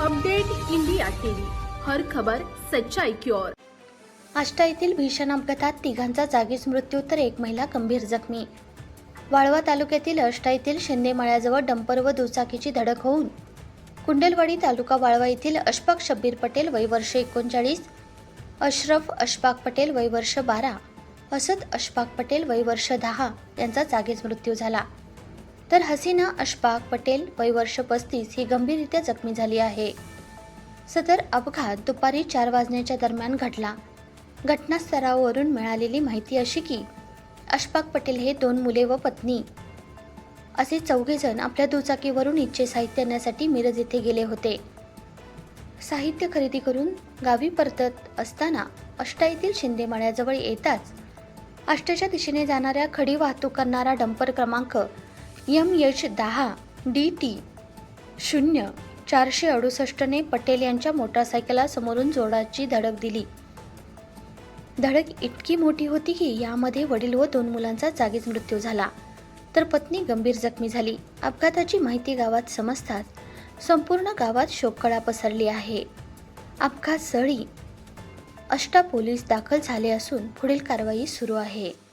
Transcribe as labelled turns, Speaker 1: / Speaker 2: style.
Speaker 1: Update India TV. हर खबर सच्चाई की ओर.
Speaker 2: आष्टा येथील भीषण अपघातात तिघांचा जागीच मृत्यू तर एक महिला गंभीर जखमी. वाळवा तालुक्यातील आष्टा येथील शिंदेमाळ्याजवळ डंपर व दुचाकीची धडक होऊन कुंडलवाडी तालुका वाळवा येथील अशफाक शब्बीर पटेल वय वर्ष एकोणचाळीस अशरफ अशफाक पटेल वय वर्ष बारा असद अशफाक पटेल वय वर्ष दहा यांचा जागीच मृत्यू झाला. तर हसीना अशफाक पटेल वय वर्ष पस्तीस ही गंभीररित्या जखमी झाली आहे. सदर अपघात दुपारी चार वाजण्याच्या दरम्यान घडला. घटनास्थळावरून मिळालेली माहिती अशी की अशफाक पटेल हे दोन मुले व पत्नी. असे चौघेजण आपल्या दुचाकीवरून इच्छे साहित्य आणण्यासाठी मिरज येथे गेले होते. साहित्य खरेदी करून गावी परतत असताना अष्टा येथील शिंदेमाळ्याजवळ येताच अष्टाच्या दिशेने जाणाऱ्या खडी वाहतूक करणारा डंपर क्रमांक यम एच दहा डी टी शून्य चारशे अडुसष्टने पटेल यांच्या मोटारसायकला समोरून जोडाची धडक दिली. धडक इतकी मोठी होती की यामध्ये वडील व दोन मुलांचा जागीच मृत्यू झाला. तर पत्नी गंभीर जखमी झाली. अपघाताची माहिती गावात समजताच संपूर्ण गावात शोककळा पसरली आहे. अपघात स्थळी अष्टा पोलीस दाखल झाले असून पुढील कारवाई सुरू आहे.